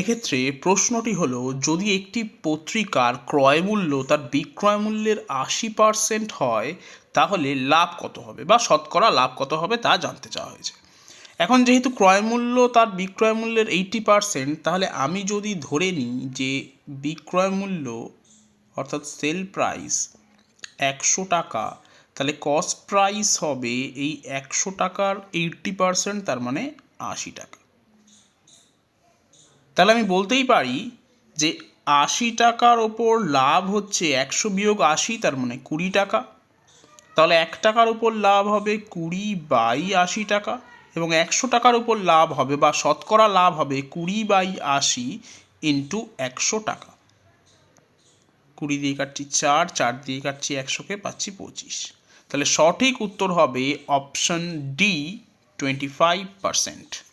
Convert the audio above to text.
এক্ষেত্রে প্রশ্নটি হলো, যদি একটি পত্রিকার ক্রয় মূল্য তার বিক্রয় মূল্যের আশি পার্সেন্ট হয়, তাহলে লাভ কত হবে বা শতকরা লাভ কত হবে তা জানতে চাওয়া হয়েছে। এখন যেহেতু ক্রয় মূল্য তার বিক্রয় মূল্যের এইটি পার্সেন্ট তাহলে আমি যদি ধরে নিই যে বিক্রয় মূল্য অর্থাৎ সেল প্রাইস একশো টাকা, তাহলে কস্ট প্রাইস হবে এই একশো টাকার এইটটি পার্সেন্ট তার মানে আশি টাকা। তাহলে আমি বলতেই পারি যে আশি টাকার ওপর লাভ হচ্ছে একশো বিয়োগ আশি, তার মানে কুড়ি টাকা। তাহলে এক টাকার উপর লাভ হবে কুড়ি বাই আশি টাকা এবং একশো টাকার উপর লাভ হবে বা শতকরা লাভ হবে কুড়ি বাই আশি ইন্টু একশো টাকা। কুড়ি দিয়ে কাটছি চার চার দিয়ে কাটছি একশোকে, পাচ্ছি পঁচিশ। তাহলে সঠিক উত্তর হবে option D twenty five percent.